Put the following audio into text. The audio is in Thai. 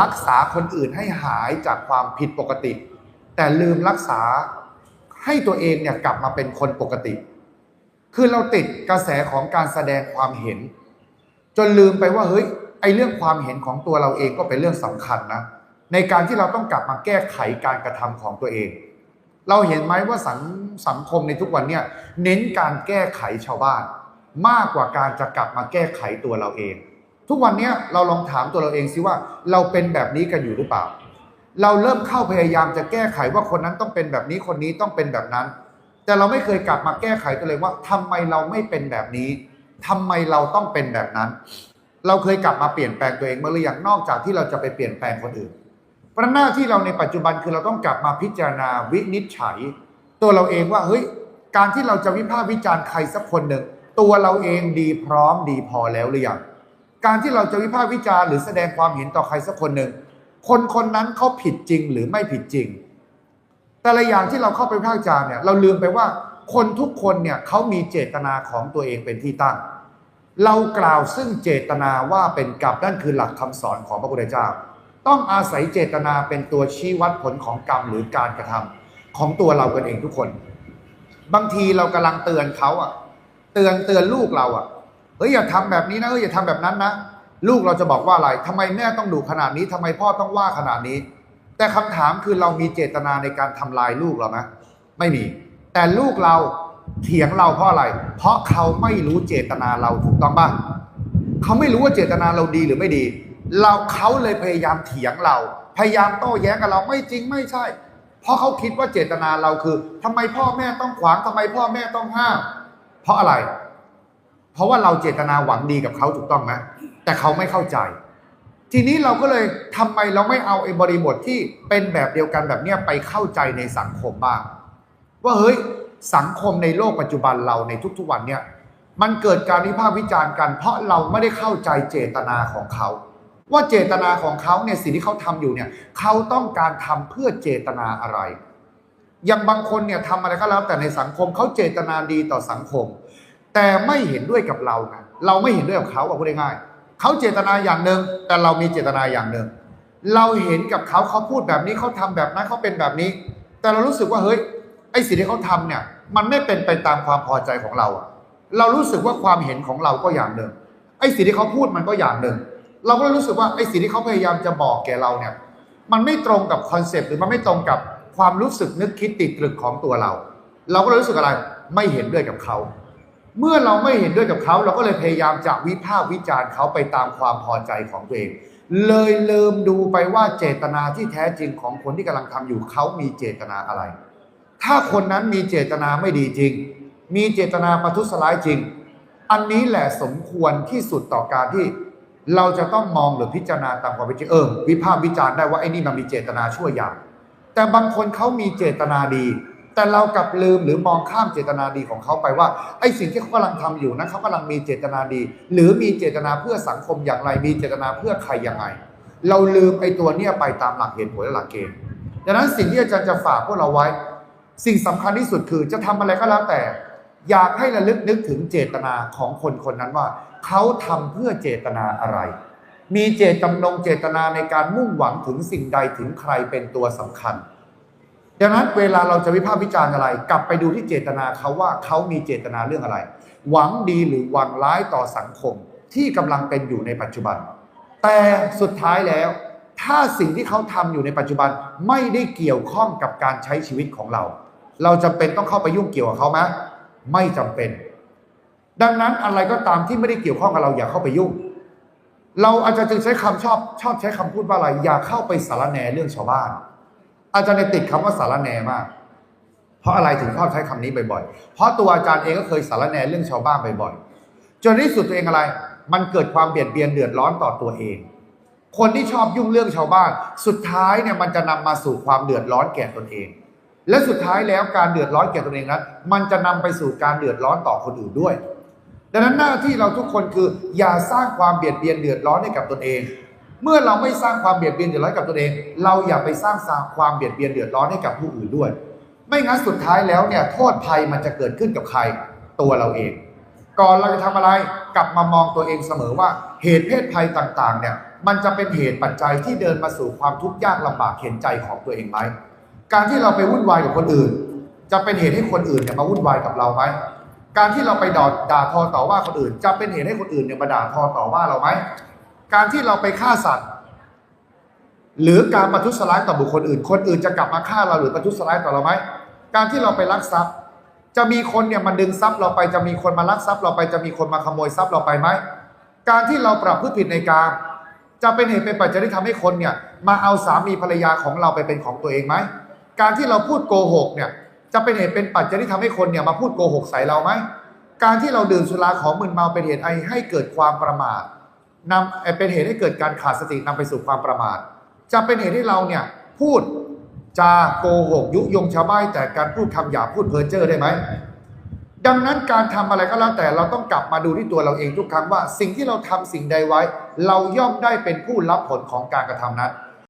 รักษาคนอื่นให้หายจากความผิดปกติ แต่ลืมรักษาให้ตัวเองเนี่ยกลับมาเป็นคนปกติ คือเราติดกระแสของการแสดงความเห็น จนลืมไปว่าเฮ้ยไอเรื่องความเห็นของตัวเราเองก็เป็นเรื่องสำคัญนะ ในการที่เราต้องกลับมาแก้ไขการกระทำของตัวเอง เราเห็นไหมว่าสังสังคมในทุกวันเนี่ยเน้นการแก้ไขชาวบ้าน มากกว่าการจะกลับมาแก้ไขตัวเราเอง ทุกวันนี้เราลองถามตัวเราเองสิว่า เราเป็นแบบนี้กันอยู่หรือเปล่า เราเริ่มเข้าพยายามจะแก้ไขว่าคนนั้นต้องเป็นแบบนี้คนนี้ต้องเป็นแบบนั้น แต่เราไม่เคยกลับมาแก้ไขตัวเลยว่าทำไมเราไม่เป็นแบบนี้ทำไมเราต้องเป็นแบบนั้น เราเคยกลับมาเปลี่ยนแปลงตัวเองเมื่อหรือยังนอกจากที่เราจะไปเปลี่ยนแปลงคนอื่นเพราะหน้าที่เราในปัจจุบันคือเราต้องกลับมาพิจารณาวินิจฉัย ตัวเราเองว่าเฮ้ยการที่เราจะวิพากษ์วิจารณ์ใครสักคนหนึ่งตัวเราเองดีพร้อมดีพอแล้วหรือยัง การที่เราจะวิพากษ์วิจารณ์หรือแสดงความเห็นต่อใครสักคนหนึ่ง คนคนนั้นเขาผิดจริงหรือไม่ผิดจริง แต่ละอย่างที่เราเข้าไปวิพากษ์วิจารณ์เนี่ยเราลืมไปว่าคนทุกคนเนี่ยเขามีเจตนาของตัวเองเป็นที่ตั้ง เรากล่าวซึ่งเจตนาว่าเป็นกรรมนั่นคือหลักคำสอนของพระพุทธเจ้า ต้องอาศัยเจตนาเป็นตัวชี้วัดผลของกรรมหรือการกระทำของตัวเรากันเองทุกคน บางทีเรากำลังเตือนเขาอะ เตือนเตือนลูกเราอะ เฮ้ยอย่าทำแบบนี้นะเฮ้ยอย่าทำแบบนั้นนะลูกเราจะบอกว่าอะไรทำไมแม่ต้องดุขนาดนี้ทำไมพ่อต้องว่าขนาดนี้ แต่คำถามคือเรามีเจตนาในการทำลายลูกเราไหมไม่มี แต่ลูกเราเถียงเราเพราะอะไร เพราะเขาไม่รู้เจตนาเราถูกต้องป่ะเขาไม่รู้ว่าเจตนาเราดีหรือไม่ดี เราเขาเลยพยายามเถียงเรา พยายามโต้แย้งกับเราไม่จริงไม่ใช่ เพราะเขาคิดว่าเจตนาเราคือทำไมพ่อแม่ต้องขวางทำไมพ่อแม่ต้องห้าม เพราะอะไร ราะว่าเราเจตนาหวังดีกับเขาถูกต้องไหมแต่เขาไม่เข้าใจ ทีนี้เราก็เลยทำไมเราไม่เอาไอ้บริบทที่เป็นแบบเดียวกันแบบเนี้ยไปเข้าใจในสังคมบ้าง ว่าเฮ้ยสังคมในโลกปัจจุบันเราในทุกๆวันเนี่ยมันเกิดการวิพากษ์วิจารณ์กัน เพราะเราไม่ได้เข้าใจเจตนาของเขา ว่าเจตนาของเขาเนี่ยสิ่งที่เขาทำอยู่เนี่ยเขาต้องการทำเพื่อเจตนาอะไร อย่างบางคนเนี่ยทำอะไรก็แล้วแต่ในสังคมเขาเจตนาดีต่อสังคม แต่ไม่เห็นด้วยกับเราไงเราไม่เห็นด้วยกับเขาอะพูดง่ายๆเขาเจตนาอย่างหนึ่งแต่เรามีเจตนาอย่างหนึ่งเราเห็นกับเขาเขาพูดแบบนี้เขาทำแบบนั้นเขาเป็นแบบนี้ แต่เรารู้สึกว่าเฮ้ยไอ้สิ่งที่เขาทำเนี่ยมันไม่เป็นไปตามความพอใจของเราอะเรารู้สึกว่าความเห็นของเราก็อย่างหนึ่งไอ้สิ่งที่เขาพูดมันก็อย่างหนึ่งเราก็เลยรู้สึกว่าไอ้สิ่งที่เขาพยายามจะบอกแก่เราเนี่ยมันไม่ตรงกับคอนเซปต์หรือมันไม่ตรงกับความรู้สึกนึกคิดติดตรึกของตัวเรา เราก็เลยรู้สึกอะไรไม่เห็นด้วยกับเขา เมื่อเราไม่เห็นด้วยกับเขาเราก็เลยพยายามจะวิพากษ์วิจารณ์เขาไปตามความพอใจของตัวเอง เลยลืมดูไปว่าเจตนาที่แท้จริงของคนที่กำลังทำอยู่เขามีเจตนาอะไร ถ้าคนนั้นมีเจตนาไม่ดีจริง มีเจตนาประทุษร้ายจริง อันนี้แหละสมควรที่สุดต่อการที่เราจะต้องมองหรือพิจารณาตามความเป็นจริงเออวิพากษ์วิจารณ์ได้ว่าไอ้นี่มันมีเจตนาชั่วอย่างแต่บางคนเขามีเจตนาดี แต่เรากลับลืมหรือมองข้ามเจตนาดีของเขาไปว่าไอ้สิ่งที่เขากำลังทำอยู่นั้นเขากำลังมีเจตนาดี หรือมีเจตนาเพื่อสังคมอย่างไร มีเจตนาเพื่อใครอย่างไรเราลืมไอ้ตัวเนี้ยไปตามหลักเหตุผลและหลักเกณฑ์ดังนั้นสิ่งที่อาจารย์จะฝากพวกเราไว้ สิ่งสำคัญที่สุดคือจะทำอะไรก็แล้วแต่ อยากให้ระลึกนึกถึงเจตนาของคนคนนั้นว่าเขาทำเพื่อเจตนาอะไร มีเจตจำนงเจตนาในการมุ่งหวังถึงสิ่งใดถึงใครเป็นตัวสำคัญ ดังนั้นเวลาเราจะวิพากษ์วิจารณ์อะไร กลับไปดูที่เจตนาเขาว่าเขามีเจตนาเรื่องอะไร หวังดีหรือหวังร้ายต่อสังคมที่กำลังเป็นอยู่ในปัจจุบัน แต่สุดท้ายแล้ว ถ้าสิ่งที่เขาทำอยู่ในปัจจุบันไม่ได้เกี่ยวข้องกับการใช้ชีวิตของเรา เราจำเป็นต้องเข้าไปยุ่งเกี่ยวกับเขาไหมไม่จำเป็น ดังนั้นอะไรก็ตามที่ไม่ได้เกี่ยวข้องกับเราอย่าเข้าไปยุ่ง เราอาจารย์จึงใช้คำชอบชอบใช้คำพูดว่าอะไรอย่าเข้าไปสารแหนเรื่องชาวบ้าน อาจารย์เนี่ยติดคำว่าสารแหนมาก เพราะอะไรถึงชอบใช้คำนี้บ่อยๆ เพราะตัวอาจารย์เองก็เคยสารแหนเรื่องชาวบ้านบ่อยๆจนในที่สุดตัวเองอะไร มันเกิดความเบียดเบียนเดือดร้อนต่อตัวเอง คนที่ชอบยุ่งเรื่องชาวบ้าน สุดท้ายเนี่ยมันจะนำมาสู่ความเดือดร้อนแก่ตนเอง และสุดท้ายแล้วการเดือดร้อนแก่ตนเองนั้นมันจะนำไปสู่การเดือดร้อนต่อคนอื่นด้วย ดังนั้นหน้าที่เราทุกคนคืออย่าสร้างความเบียดเบียนเดือดร้อนให้กับตนเอง เมื่อเราไม่สร้างความเบียดเบียนเดือดร้อนกับตนเอง เราอย่าไปสร้างความเบียดเบียนเดือดร้อนให้กับผู้อื่นด้วย ไม่งั้นสุดท้ายแล้วเนี่ยโทษภัยมันจะเกิดขึ้นกับใครตัวเราเอง ก่อนเราจะทำอะไรกลับมามองตัวเองเสมอว่าเหตุเพศภัยต่างๆเนี่ยมันจะเป็นเหตุปัจจัยที่เดินมาสู่ความทุกข์ยากลำบากเข็นใจของตัวเองไหมการที่เราไปวุ่นวายกับคนอื่น จะเป็นเหตุให้คนอื่นเนี่ยมาวุ่นวายกับเราไหมการที่เราไปด่าทอต่อว่าคนอื่น จะเป็นเหตุให้คนอื่นเนี่ยมาด่าทอต่อว่าเราไหม การที่เราไปฆ่าสัตว์ หรือการประทุษร้ายต่อบุคคลอื่น คนอื่นจะกลับมาฆ่าเราหรือประทุษร้ายต่อเราไหมการที่เราไปลักทรัพย์ จะมีคนเนี่ยมาดึงทรัพย์เราไปจะมีคนมาลักทรัพย์เราไปจะมีคนมาขโมยทรัพย์เราไปไหมการที่เราปรับพฤติผิดในการจะเป็นเหตุเป็นปัจจัยที่ทำให้คนเนี่ยมาเอาสามีภรรยาของเราไปเป็นของตัวเองไหมการที่เราพูดโกหกเนี่ยจะเป็นเหตุเป็นปัจจัยที่ทำให้คนเนี่ยมาพูดโกหกใส่เราไหมการที่เราดื่มสุราของมึนเมาเป็นเหตุให้เกิดความประมาท นำเอ่อเป็นเหตุให้เกิดการขาดสตินำไปสู่ความประมาท จะเป็นเหตุให้เราเนี่ยพูดจาโกหกยุยงชาวบ้านแต่การพูดคำหยาพูดเพ้อเจ้อได้ไหม ดังนั้นการทำอะไรก็แล้วแต่เราต้องกลับมาดูที่ตัวเราเองทุกครั้งว่า สิ่งที่เราทำสิ่งใดไว้ เราย่อมได้เป็นผู้รับผลของการกระทำนั้น